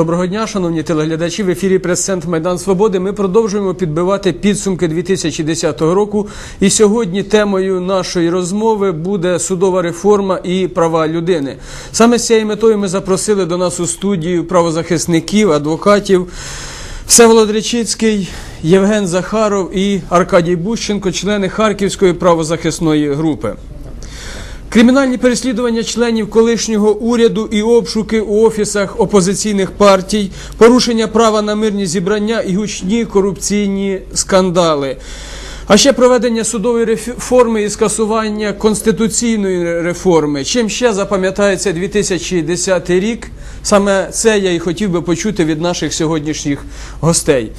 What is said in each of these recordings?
Доброго дня, шановні телеглядачі. В ефірі прес-центр Майдан Свободи. Ми продовжуємо підбивати підсумки 2010 року. І сьогодні темою нашої розмови буде судова реформа і права людини. Саме з цією метою ми запросили до нас у студію правозахисників, адвокатів. Всеволод Речицький, Євген Захаров і Аркадій Бущенко, члени Харківської правозахисної групи. Кримінальні переслідування членів колишнього уряду і обшуки у офісах опозиційних партій, порушення права на мирні зібрання і гучні корупційні скандали. А ще проведення судової реформи і скасування конституційної реформи. Чим ще запам'ятається 2010 рік? Саме це я і хотів би почути від наших сьогоднішніх гостей.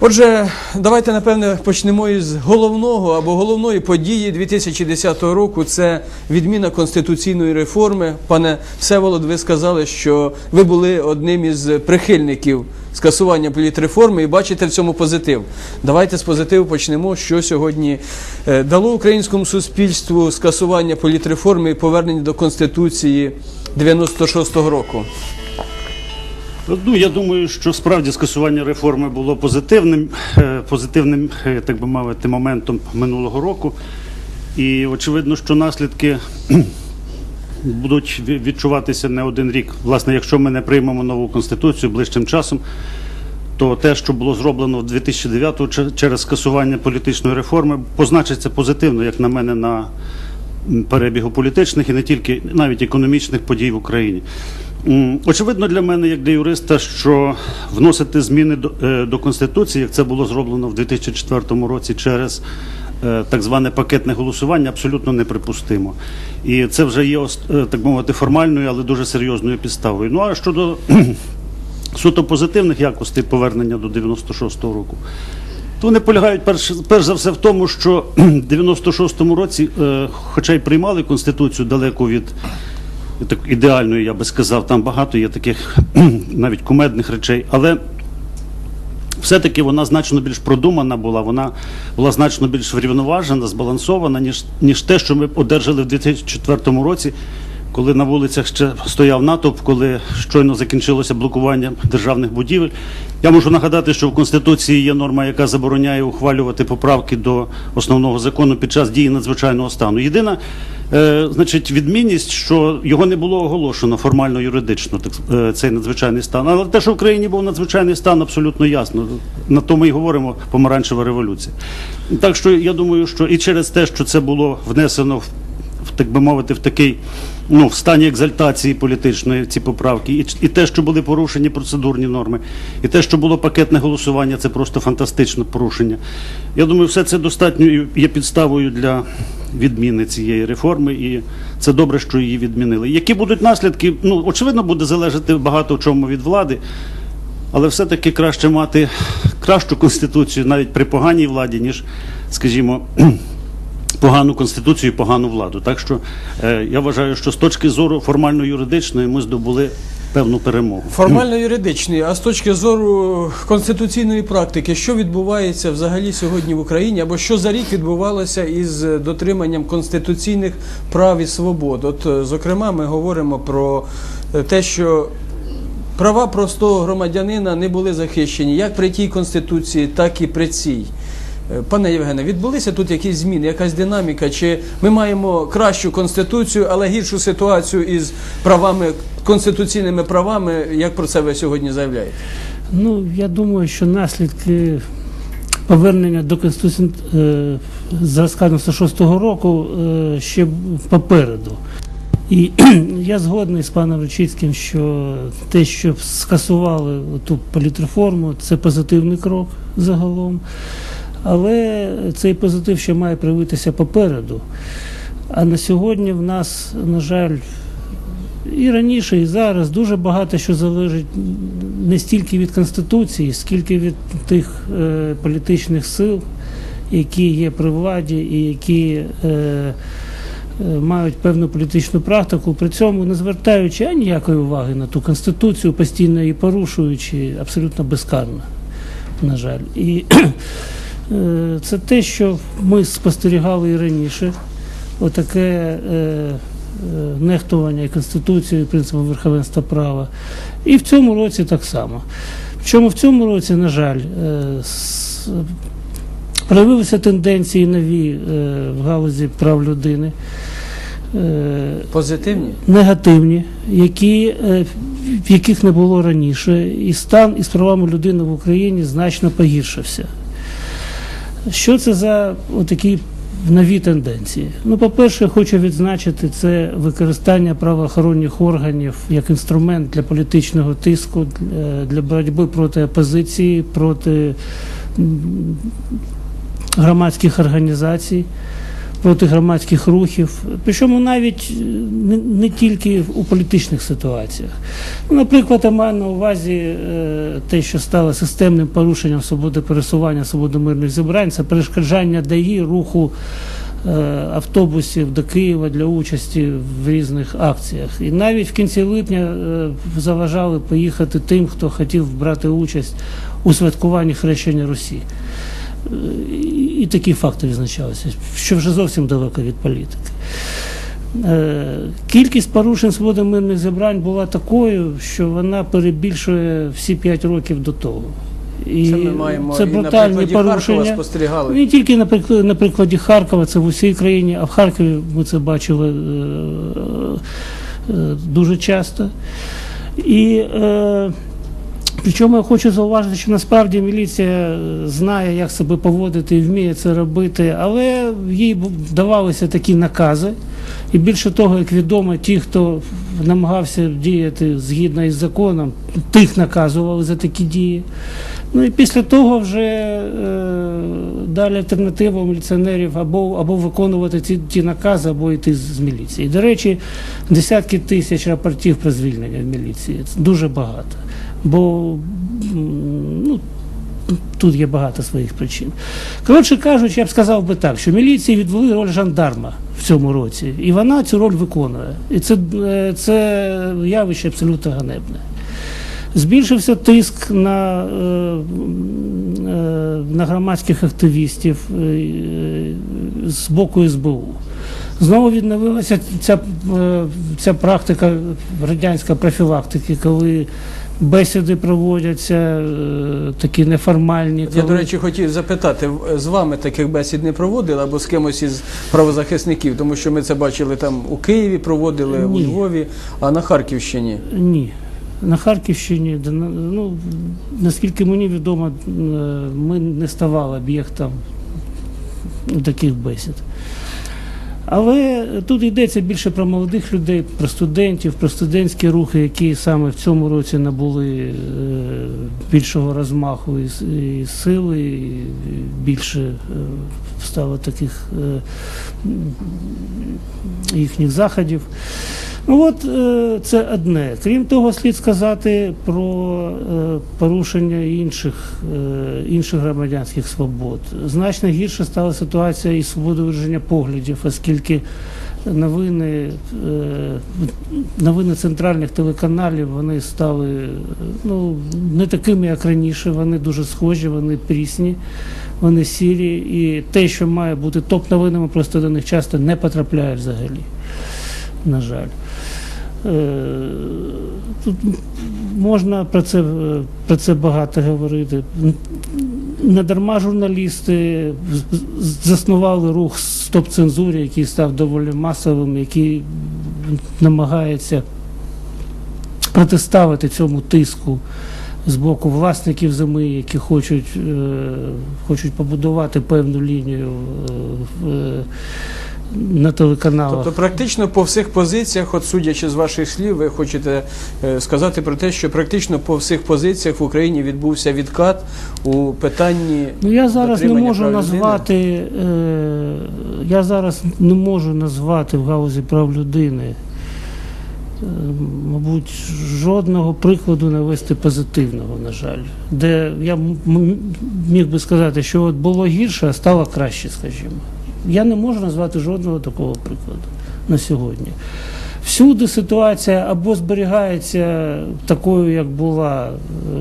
Отже, давайте напевне почнемо із головного або головної події 2010 року. Це відміна конституційної реформи. Пане Всеволод, ви сказали, що ви були одним із прихильників скасування політреформи і бачите в цьому позитив. Давайте з позитиву почнемо, що сьогодні е, дало українському суспільству скасування політреформи і повернення до конституції 96-го року. Ну, я думаю, що справді скасування реформи було позитивним, е, позитивним, е, так би мовити, моментом минулого року. І очевидно, що наслідки будуть відчуватися не один рік. Власне, якщо ми не приймемо нову конституцію ближчим часом, то те, що було зроблено в 2009 че- через скасування політичної реформи, позначиться позитивно, як на мене, на перебігу політичних і не тільки навіть економічних подій в Україні. Очевидно для мене, як для юриста, що вносити зміни до, е, до Конституції, як це було зроблено в 2004 році через е, так зване пакетне голосування, абсолютно неприпустимо. І це вже є, е, так мовити, формальною, але дуже серйозною підставою. Ну а щодо суто позитивних якостей повернення до 96-го року. То вони полягають перш, перш за все в тому, що в 96-му році, хоча й приймали Конституцію далеко від так, ідеальною, я би сказав, там багато є таких навіть кумедних речей, але все-таки вона значно більш продумана була, вона була значно більш врівноважена, збалансована, ніж, ніж те, що ми одержали в 2004 році, коли на вулицях ще стояв натовп, коли щойно закінчилося блокування державних будівель. Я можу нагадати, що в Конституції є норма, яка забороняє ухвалювати поправки до основного закону під час дії надзвичайного стану. Єдина е, значить, відмінність, що його не було оголошено формально юридично, так, е, цей надзвичайний стан. Але те, що в країні був надзвичайний стан, абсолютно ясно. На тому і говоримо помаранчева революція. Так що я думаю, що і через те, що це було внесено в, так би мовити, в такий ну, в стані екзальтації політичної ці поправки, і, і те, що були порушені процедурні норми, і те, що було пакетне голосування, це просто фантастичне порушення. Я думаю, все це достатньо є підставою для відміни цієї реформи, і це добре, що її відмінили. Які будуть наслідки? Ну, очевидно, буде залежати багато в чому від влади. Але все-таки краще мати кращу конституцію навіть при поганій владі, ніж, скажімо, погану конституцію і погану владу. Так що е, я вважаю, що з точки зору формально-юридичної ми здобули певну перемогу. Формально юридичний, а з точки зору конституційної практики, що відбувається взагалі сьогодні в Україні, або що за рік відбувалося із дотриманням конституційних прав і свобод? От, е, зокрема, ми говоримо про е, те, що права простого громадянина не були захищені як при тій конституції, так і при цій. Е, Пане Євгене, відбулися тут якісь зміни, якась динаміка? Чи ми маємо кращу конституцію, але гіршу ситуацію із правами, конституційними правами, як про це ви сьогодні заявляєте? Ну, я думаю, що наслідки повернення до Конституції е, зразка 96-го року е, ще попереду. І я згодний з паном Ручицьким, що те, що скасували ту політреформу, це позитивний крок загалом. Але цей позитив ще має проявитися попереду. А на сьогодні в нас, на жаль, і раніше, і зараз дуже багато що залежить не стільки від Конституції, скільки від тих е, політичних сил, які є при владі і які е, е, мають певну політичну практику, при цьому не звертаючи а ніякої уваги на ту Конституцію, постійно її порушуючи, абсолютно безкарно, на жаль. І це те, що ми спостерігали і раніше. Отаке е, нехтування і Конституцією, принципом верховенства права. І в цьому році так само. Причому в цьому році, на жаль, е, проявилися тенденції нові е, в галузі прав людини. е, Позитивні? негативні, які, е, в яких не було раніше, і стан із правами людини в Україні значно погіршився. Що це за такі нові тенденції? Ну, по-перше, хочу відзначити це використання правоохоронних органів як інструмент для політичного тиску, е, для боротьби проти опозиції, проти громадських організацій проти громадських рухів, причому навіть е, не, не тільки у політичних ситуаціях. Наприклад, я маю на увазі е, те, що стало системним порушенням свободи пересування, свободи мирних зібрань, це перешкоджання ДАІ руху е, автобусів до Києва для участі в різних акціях. І навіть в кінці липня е, заважали поїхати тим, хто хотів брати участь у святкуванні хрещення Русі. І- такі факти відзначалися, що вже зовсім далеко від політики. Е, Кількість порушень свободи мирних зібрань була такою, що вона перебільшує всі 5 років до того. І Це ми маємо це і на брутальні Харкова порушення. спостерігали. Не тільки на прикладі, на прикладі Харкова, це в усій країні, а в Харкові ми це бачили е, е, дуже часто. І е, причому я хочу зауважити, що насправді міліція е, знає, як себе поводити і вміє це робити, але їй давалися такі накази. І більше того, як відомо, ті, хто намагався діяти згідно із законом, тих наказували за такі дії. Ну і після того вже е, далі альтернатива міліціонерів або, або виконувати ті, ті накази, або йти з міліції. До речі, десятки тисяч рапортів про звільнення в міліції. Це дуже багато. Бо ну, тут є багато своїх причин. Коротше кажучи, я б сказав би так, що міліції відвели роль жандарма в цьому році, і вона цю роль виконує. І це, е, це явище абсолютно ганебне. Збільшився тиск на, е, е, на громадських активістів з боку СБУ. Знову відновилася ця, ця практика радянська профілактики, коли бесіди проводяться е, такі неформальні. Я, до речі, хотів запитати, з вами таких бесід не проводили або з кимось із правозахисників, тому що ми це бачили там у Києві, проводили у Львові, а на Харківщині. Ні. На Харківщині, ну, наскільки мені відомо, е, ми не ставали об'єктом таких бесід. Але тут йдеться більше про молодих людей, про студентів, про студентські рухи, які саме в цьому році набули е, більшого розмаху і, сили, і більше е, стало таких е, їхніх заходів. Ну от е, це одне. Крім того, слід сказати про е, порушення інших, е, інших громадянських свобод. Значно гірше стала ситуація із свободою вираження поглядів, оскільки новини, новини центральних телеканалів вони стали ну, не такими, як раніше. Вони дуже схожі, вони прісні, вони сірі. І те, що має бути топ-новинами, просто до них часто не потрапляє взагалі. На жаль. Е, Тут можна про це, про це багато говорити. Недарма журналісти заснували рух стоп-цензурі, який став доволі масовим, який намагається протиставити цьому тиску з боку власників зими, які хочуть, е, хочуть побудувати певну лінію е, на телеканалах. Тобто, практично по всіх позиціях, от судячи з ваших слів, ви хочете е, сказати про те, що практично по всіх позиціях в Україні відбувся відкат у питанні. Ну я зараз не можу назвати. Е, я зараз не можу назвати в галузі прав людини. е, Мабуть, жодного прикладу навести позитивного, на жаль, де я міг би сказати, що от було гірше, а стало краще, скажімо. Я не можу назвати жодного такого прикладу на сьогодні. Всюди ситуація або зберігається такою, як була, е,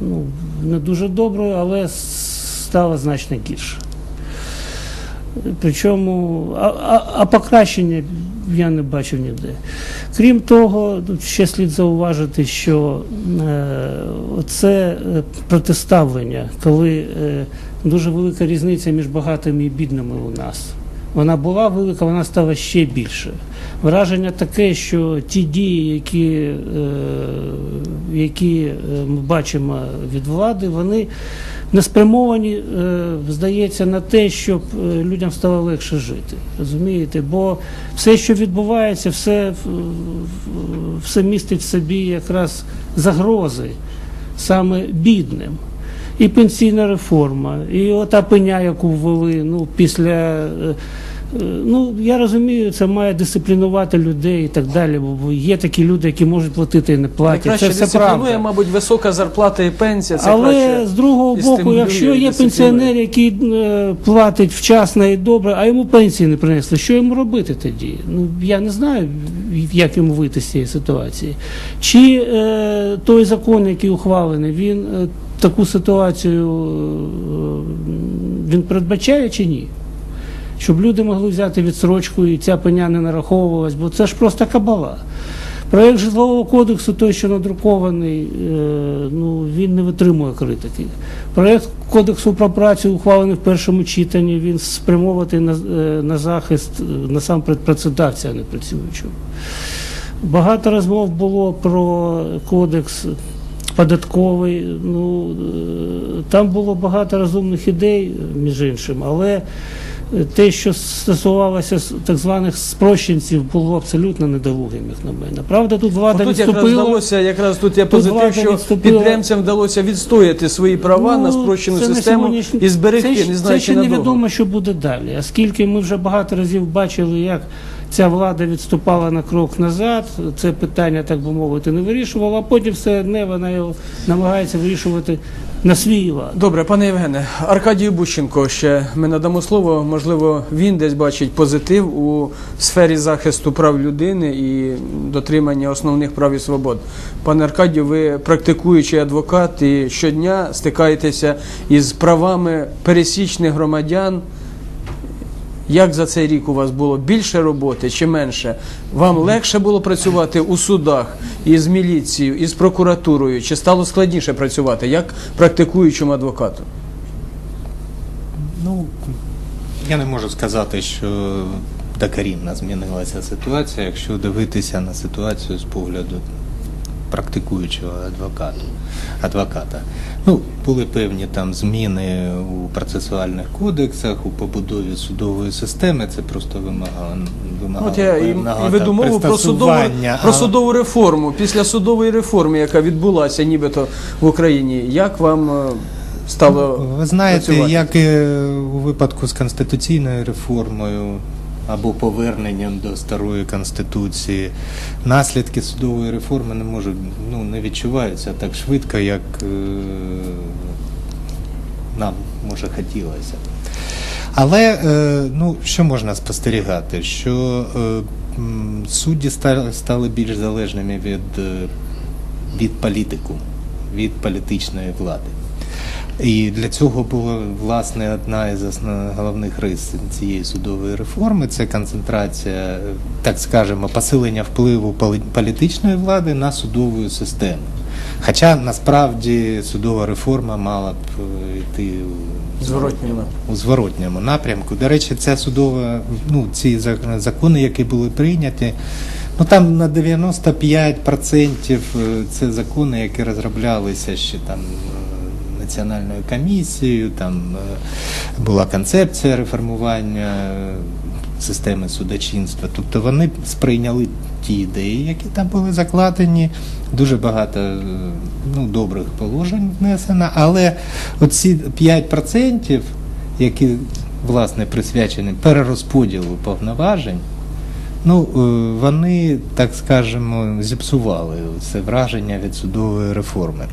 ну, не дуже доброю, але стала значно гірше. Причому, а, а, а покращення я не бачив ніде. Крім того, ще слід зауважити, що е, це е, протиставлення, коли е, дуже велика різниця між багатими і бідними у нас. Вона була велика, вона стала ще більше. Враження таке, що ті дії, які, е, які е, ми бачимо від влади, вони не спрямовані, е, здається, на те, щоб е, людям стало легше жити. Розумієте? Бо все, що відбувається, все, все містить в собі якраз загрози саме бідним. І пенсійна реформа, і ота пеня, яку ввели ну, після. Ну, я розумію, це має дисциплінувати людей і так далі, бо є такі люди, які можуть платити і не платять. Найкраще Це все правда. мабуть, висока зарплата і пенсія. Це Але з другого боку, якщо є пенсіонер, який е, платить вчасно і добре, а йому пенсії не принесли, що йому робити тоді? Ну я не знаю, як йому вийти з цієї ситуації. Чи е, той закон, який ухвалений, він е, таку ситуацію е, він передбачає чи ні? Щоб люди могли взяти відсрочку і ця пеня не нараховувалась, бо це ж просто кабала. Проєкт житлового кодексу, той, що надрукований, е, ну, він не витримує критики. Проєкт кодексу про працю, ухвалений в першому читанні, він спрямований на, е, на захист е, насамперед працедавця, а не працюючого. Багато розмов було про кодекс податковий. Ну, там було багато розумних ідей, між іншим, але те, що стосувалося так званих спрощенців, було абсолютно недолугим, як на мене. Правда, тут влада Тут якраз вдалося, якраз тут Тут позитив, що відступила. підприємцям вдалося відстояти свої права на спрощену Ну, це на систему сьогоднішній- і зберегти, це, не Це ще надовго. невідомо, що буде далі. Оскільки ми вже багато разів бачили, як ця влада відступала на крок назад, це питання, так би мовити, не вирішувала, а потім все одне вона його намагається вирішувати на лад. Добре, пане Євгене, Аркадію Бущенко ще ми надамо слово. Можливо, він десь бачить позитив у сфері захисту прав людини і дотримання основних прав і свобод. Пане Аркадію, ви практикуючий адвокат і щодня стикаєтеся із правами пересічних громадян. Як за цей рік у вас було більше роботи чи менше? Вам легше було працювати у судах із міліцією, із прокуратурою? Чи стало складніше працювати як практикуючому адвокату? Ну, я не можу сказати, що докорінно змінилася ситуація, якщо дивитися на ситуацію з погляду практикуючого адвокату. адвоката. Ну, були певні там зміни у процесуальних кодексах, у побудові судової системи. Це просто вимагало, вимагало От я і, веду мову про судову, про судову реформу. Після судової реформи, яка відбулася нібито в Україні, як вам е, стало Ви знаєте, працювати? як і у випадку з конституційною реформою або поверненням до старої конституції, наслідки судової реформи не можуть ну не відчуваються так швидко, як е, нам може хотілося. Але е, ну, що можна спостерігати? Що е, судді ста- стали більш залежними від, е, від політику, від політичної влади. І для цього була власне одна із основних головних рис цієї судової реформи це концентрація, е, так скажемо, посилення впливу політичної влади на судову систему. Хоча насправді судова реформа мала б е, йти у Зворотньому. у зворотньому напрямку. До речі, ця судова, ну ці закони, які були прийняті, ну там на 95% це закони, які розроблялися ще там е, національною комісією, там е, була концепція реформування е, системи судочинства. Тобто вони сприйняли ті ідеї, які там були закладені. Дуже багато е, ну, добрих положень внесено, але оці 5%, які власне присвячені перерозподілу повноважень, ну вони, так скажемо, зіпсували це враження від судової реформи.